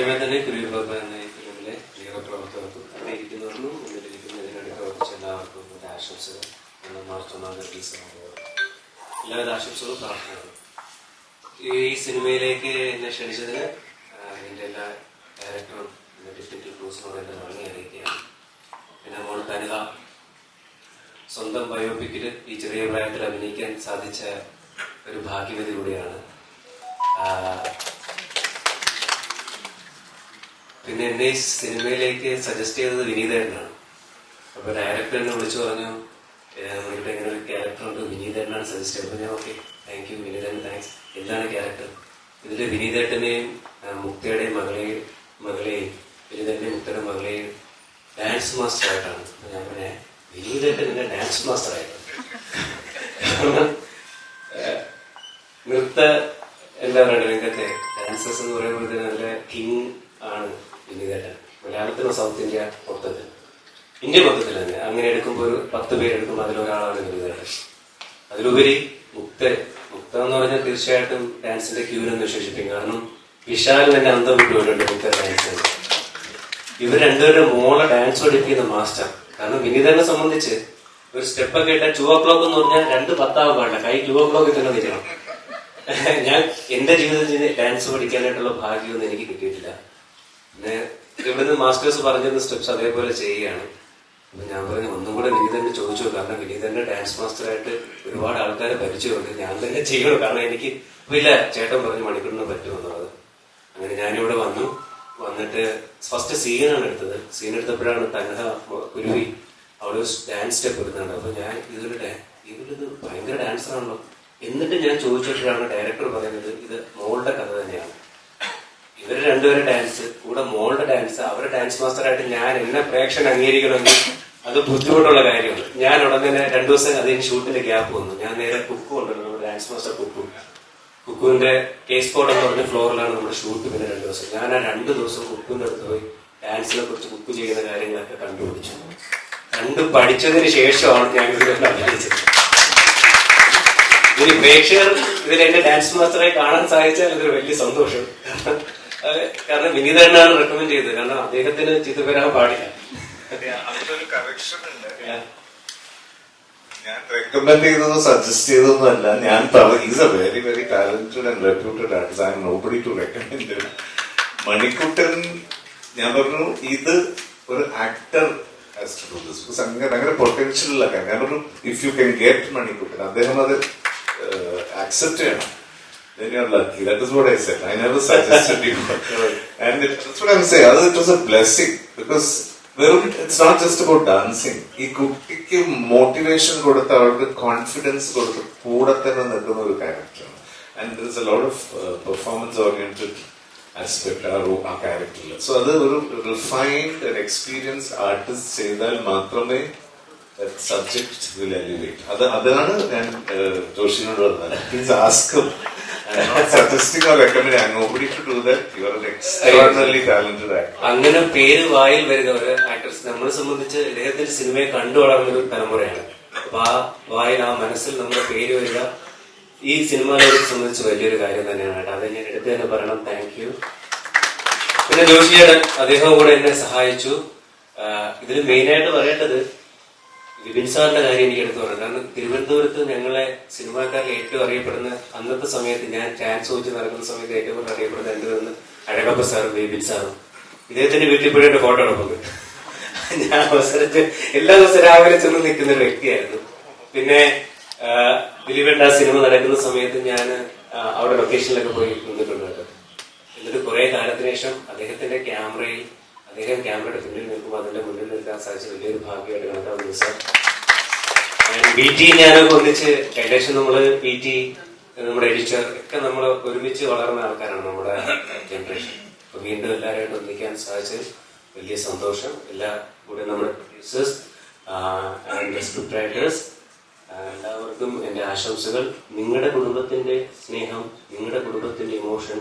ആദ്യമേ തന്നെ കുരുവിപ്പ എന്ന ഈ ഫിലിമിലെ പ്രവർത്തകർക്കും അവിടെ ഇരിക്കുന്നവർക്കും മുന്നിലിരിക്കുന്ന ഇതിനുവേണ്ടി പ്രവർത്തിച്ച എല്ലാവർക്കും എന്റെ ആശംസകൾ. എന്ന മാർച്ച് ഒന്നാം തീയതി ആകുമ്പോൾ എല്ലാവിധ ആശംസകളും പ്രാർത്ഥനകളും. ഈ സിനിമയിലേക്ക് എന്നെ ക്ഷണിച്ചതിന് എന്റെ എല്ലാ ഡയറക്ടറും എന്റെ ഡിസ്ട്രിക്ട് ക്രൂസിനോട് എന്റെ നന്ദി അറിയിക്കുകയാണ്. പിന്നെ മോൾ തനിത സ്വന്തം ബയോപിക്കിൽ ഈ ചെറിയ പ്രായത്തിൽ അഭിനയിക്കാൻ സാധിച്ച ഒരു ഭാഗ്യവതി കൂടിയാണ് ആ, പിന്നെ എന്നെ ഈ സിനിമയിലേക്ക് സജസ്റ്റ് ചെയ്തത് വിനീതേട്ടനാണ് അപ്പൊ ഡയറക്ടർ എന്നെ വിളിച്ചു പറഞ്ഞു ഇവിടെ ഇങ്ങനെ ഒരു ക്യാരക്ടർ ഉണ്ട് വിനീതേട്ടനാണ് സജസ്റ്റ് ചെയ്തത്. ഞാൻ ഓക്കെ താങ്ക് യു വിനീതേട്ടൻ താങ്ക്സ് എന്താണ് ക്യാരക്ടർ ഇതിൽ വിനീതേട്ടനെയും മുക്തയുടെയും മകളെയും മകളെയും വിനീതേട്ടനെയും മുക്തയുടെ മകളെയും ഡാൻസ് മാസ്റ്റർ ആയിട്ടാണ്. ഞാൻ പറഞ്ഞ വിനീതേട്ടൻ എന്നെ ഡാൻസ് മാസ്റ്റർ ആയിട്ടാണ് നൃത്ത എന്താ പറയുക രംഗത്തെ ഡാൻസേഴ്സ് എന്ന് പറയുമ്പോൾ നല്ല കിങ് വിനീതേട്ടൻ മലയാളത്തിലോ സൗത്ത് ഇന്ത്യ മൊത്തത്തിൽ. ഇന്ത്യ മൊത്തത്തിൽ തന്നെ. അങ്ങനെ എടുക്കുമ്പോൾ ഒരു പത്ത് പേരെടുക്കുമ്പോൾ അതിലൊരാളാണ് വിനീതേട്ടൻ അതിലുപരി മുക്ത മുക്ത എന്ന് പറഞ്ഞാൽ തീർച്ചയായിട്ടും ഡാൻസിന്റെ ക്യൂരെന്ന് വിശേഷിപ്പിക്കും. കാരണം വിശാൽ തന്നെ അന്തം വിട്ടുപോയിട്ടുണ്ട് മുക്ത ഡാൻസ് ഇവർ രണ്ടുപേരുടെ മോളെ ഡാൻസ് പഠിപ്പിക്കുന്ന മാസ്റ്റർ കാരണം വിനീതനെ സംബന്ധിച്ച് ഒരു സ്റ്റെപ്പൊക്കെ ഇട്ടാൽ ടു ഓ ക്ലോക്ക് എന്ന് പറഞ്ഞാൽ രണ്ട് പത്താവ് പാടില്ല. കൈ ടു ഓ ക്ലോക്കിൽ തന്നെ നിൽക്കണം ഞാൻ എന്റെ ജീവിതത്തിൽ ഡാൻസ് പഠിക്കാനായിട്ടുള്ള ഭാഗ്യമൊന്നും എനിക്ക് കിട്ടിയിട്ടില്ല. പിന്നെ ഇവിടുന്ന് മാസ്റ്റേഴ്സ് പറഞ്ഞിരുന്ന സ്റ്റെപ്സ് അതേപോലെ ചെയ്യുകയാണ്. അപ്പൊ ഞാൻ പറഞ്ഞു ഒന്നും കൂടെ വിനീതന്റെ ചോദിച്ചു കാരണം വിനീതന്റെ ഡാൻസ് മാസ്റ്ററായിട്ട് ഒരുപാട് ആൾക്കാരെ പരിചയമുണ്ട്. ഞാൻ തന്നെ ചെയ്യണം കാരണം എനിക്ക് ഇല്ല ചേട്ടൻ പറഞ്ഞു മണിക്കൂറിന് പറ്റുമെന്നുള്ളത് അങ്ങനെ ഞാനിവിടെ വന്നു. വന്നിട്ട് ഫസ്റ്റ് സീനാണ് എടുത്തത്. സീൻ എടുത്തപ്പോഴാണ് തന്നഹ കുരുവി അവിടെ ഡാൻസ് സ്റ്റെപ്പ് എടുക്കുന്നുണ്ട് അപ്പൊ ഞാൻ ഇതിലൂടെ ഇവരിത് ഭയങ്കര ഡാൻസർ ആണല്ലോ. എന്നിട്ട് ഞാൻ ചോദിച്ചപ്പോഴാണ് ഡയറക്ടർ പറയുന്നത് ഇത് മോളുടെ കഥ തന്നെയാണ്. ഇവർ രണ്ടുപേരും ഡാൻസ് കൂടെ മോളുടെ ഡാൻസ് അവരുടെ ഡാൻസ് മാസ്റ്ററായിട്ട് ഞാൻ എന്നെ പ്രേക്ഷകൻ അംഗീകരിക്കണമെങ്കിൽ അത് ബുദ്ധിമുട്ടുള്ള കാര്യമാണ്. ഞാൻ ഉടൻ തന്നെ രണ്ടു ദിവസം അതിന് ഷൂട്ടിന്റെ ഗ്യാപ്പ് വന്നു. ഞാൻ നേരെ കുക്കു ഉണ്ടല്ലോ ഡാൻസ് മാസ്റ്റർ കുക്കു. കുക്കുവിന്റെ കേസ് കോഡ് എന്ന് പറഞ്ഞ ഫ്ലോറിലാണ് നമ്മുടെ ഷൂട്ട് പിന്നെ രണ്ടു ദിവസം. ഞാൻ ആ രണ്ടു ദിവസം കുക്കുവിന്റെ അടുത്ത് പോയി ഡാൻസിനെ കുറിച്ച് കുക്ക് ചെയ്യുന്ന കാര്യങ്ങളൊക്കെ കണ്ടുപിടിച്ചു. കണ്ടു പഠിച്ചതിന് ശേഷമാണ് ഞാൻ ഇതിൽ അഭിനയിച്ചത്. ഇനി പ്രേക്ഷകർ ഇതിൽ എന്റെ ഡാൻസ് മാസ്റ്ററായി കാണാൻ സാധിച്ചാൽ ഇതൊരു വലിയ സന്തോഷം. കാരണം വിനീതനാണ് റെക്കമെൻഡ് ചെയ്തത്. കാരണം അദ്ദേഹത്തിന് ചീത്ത വരാൻ പാടില്ല. അതിലൊരു കറക്ഷൻ ഉണ്ട്. ഞാൻ റെക്കമെൻഡ് ചെയ്തതോ സജസ്റ്റ് ഞാൻ is a very very talented and reputed artist I nobody to recommend Manikuttan ഞാൻ പറഞ്ഞു ഇത് ഒരു ആക്ടർ അങ്ങനെ പൊട്ടൻഷ്യൽ ഞാൻ പറഞ്ഞു if you can get Manikuttan അദ്ദേഹം അത് ആക്സെപ്റ്റ് ചെയ്യണം. Then you're lucky. That is what I said. I never suggested you. and it, that's what I'm saying. അത് it was a blessing because വെറും it's not just about dancing ഈ കുട്ടിക്ക് motivation കൊടുത്ത് അവർക്ക് confidence കൊടുത്ത് കൂടെ തന്നെ നിൽക്കുന്ന ഒരു ക്യാരക്ടറാണ് and there is a lot of performance oriented aspect ആ റോ- ആ ക്യാരക്ടറിൽ സോ അത് ഒരു റിഫൈൻഡ് എക്സ്പീരിയൻസ് ആർട്ടിസ്റ്റ് ചെയ്താൽ മാത്രമേ സബ്ജക്ട് വിൽ എലിവേറ്റ് അത് അതാണ് ഞാൻ ഏഹ്, ജോഷിനോട് പറഞ്ഞത് പ്ലീസ് ആസ്ക് അങ്ങനെ പേര് വായിൽ വരുന്ന ഒരു ആക്ട്രസ് നമ്മളെ സംബന്ധിച്ച് ഇദ്ദേഹത്തിന്റെ സിനിമയെ കണ്ടു വളർന്ന ഒരു തലമുറയാണ്. അപ്പൊ ആ വായിൽ ആ മനസ്സിൽ നമ്മുടെ പേര് വരിക ഈ സിനിമകളെ സംബന്ധിച്ച് വലിയൊരു കാര്യം തന്നെയാണ് അത് ഞാൻ എടുത്തു തന്നെ പറയണം. താങ്ക് യു പിന്നെ ജോഷിയേടൻ അദ്ദേഹം കൂടെ എന്നെ സഹായിച്ചു. ഇതിൽ മെയിനായിട്ട് പറയേണ്ടത് വിപിൻ സാറിന്റെ കാര്യം എനിക്ക് എടുത്തു പറയാം. കാരണം തിരുവനന്തപുരത്ത് ഞങ്ങളെ സിനിമാക്കാരിൽ ഏറ്റവും അറിയപ്പെടുന്ന അന്നത്തെ സമയത്ത് ഞാൻ ചാൻസ് ചോദിച്ച് നടക്കുന്ന സമയത്ത് ഏറ്റവും കൂടുതൽ അറിയപ്പെടുന്ന എന്റെ നിന്ന് അഴകപ്പ സാറും വിപിൻ സാറും. ഇദ്ദേഹത്തിന്റെ വീട്ടിൽ പോയി എന്റെ ഫോട്ടോ എടുക്കുന്നത് ഞാൻ അവസരത്തിൽ എല്ലാ ദിവസവും രാവിലെ ചെന്ന് നിൽക്കുന്ന ഒരു വ്യക്തിയായിരുന്നു. പിന്നെ ദിലീപേണ്ട സിനിമ നടക്കുന്ന സമയത്ത് ഞാൻ അവിടെ ലൊക്കേഷനിലൊക്കെ പോയി നിന്നിട്ടുണ്ട്. എന്നിട്ട് കുറെ കാലത്തിന് ശേഷം അദ്ദേഹത്തിന്റെ ക്യാമറയിൽ അദ്ദേഹം ക്യാമറയുടെ പിന്നിൽ നിൽക്കുമ്പോൾ അതിന്റെ മുന്നിൽ നിൽക്കാൻ സാധിച്ച വലിയൊരു ഭാഗ്യമായിട്ട് കണക്കാവുന്നു സാർ. ബി ടി ഞാനൊക്കെ ഒന്നിച്ച് ഏകദേശം നമ്മൾ പി ടി നമ്മുടെ എഡിറ്റർ ഒക്കെ നമ്മൾ ഒരുമിച്ച് വളർന്ന ആൾക്കാരാണ് നമ്മുടെ ജനറേഷൻ. അപ്പൊ വീണ്ടും എല്ലാവരുമായിട്ട് ഒന്നിക്കാൻ സാധിച്ചത് വലിയ സന്തോഷം. എല്ലാ കൂടെ നമ്മുടെ പ്രൊഡ്യൂസേഴ്സ് സ്ക്രിപ്റ്റ് റൈറ്റേഴ്സ് എല്ലാവർക്കും എന്റെ ആശംസകൾ. നിങ്ങളുടെ കുടുംബത്തിന്റെ സ്നേഹം നിങ്ങളുടെ കുടുംബത്തിന്റെ ഇമോഷൻ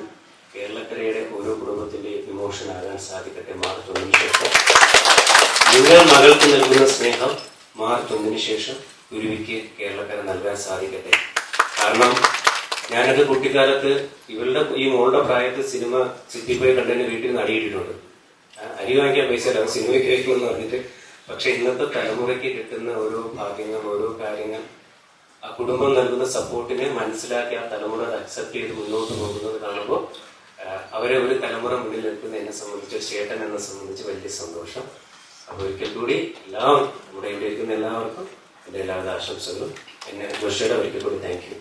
കേരളക്കരയുടെ ഓരോ കുടുംബത്തിന്റെ ഇമോഷൻ ആകാൻ സാധിക്കട്ടെ മാർച്ച് ഒന്നിന് ശേഷം. നിങ്ങൾ മകൾക്ക് നൽകുന്ന സ്നേഹം മാർച്ച് ഒന്നിന് ശേഷം ഗുരുവിക്ക് കേരളക്കര നൽകാൻ സാധിക്കട്ടെ. കാരണം ഞാനൊക്കെ കുട്ടിക്കാലത്ത് ഇവളുടെ ഈ മോളുടെ പ്രായത്തിൽ സിനിമ സിറ്റി പോയി കണ്ടതിന് വീട്ടിൽ നിന്ന് അടിയിട്ടിട്ടുണ്ട്. അരി വാങ്ങിക്കാൻ പൈസ ഇല്ല സിനിമയ്ക്ക് കഴിക്കുമെന്ന് പറഞ്ഞിട്ട്. പക്ഷെ ഇന്നത്തെ തലമുറയ്ക്ക് കിട്ടുന്ന ഓരോ ഭാഗ്യങ്ങൾ ഓരോ കാര്യങ്ങൾ ആ കുടുംബം നൽകുന്ന സപ്പോർട്ടിനെ മനസ്സിലാക്കി ആ തലമുറ അത് അക്സെപ്റ്റ് ചെയ്ത് മുന്നോട്ട് പോകുന്നത് കാണുമ്പോൾ അവരെ ഒരു തലമുറ മുന്നിൽ നിൽക്കുന്ന എന്നെ സംബന്ധിച്ച് ചേട്ടൻ എന്നെ സംബന്ധിച്ച് വലിയ സന്തോഷം. അപ്പോൾ ഒരിക്കൽ കൂടി എല്ലാവർക്കും നമ്മുടെ ഇവിടെ ഇരിക്കുന്ന എല്ലാവർക്കും എന്റെ എല്ലാവിധ ആശംസകളും. എന്നെ ജോഷിയുടെ ഒരിക്കൽ കൂടി താങ്ക് യു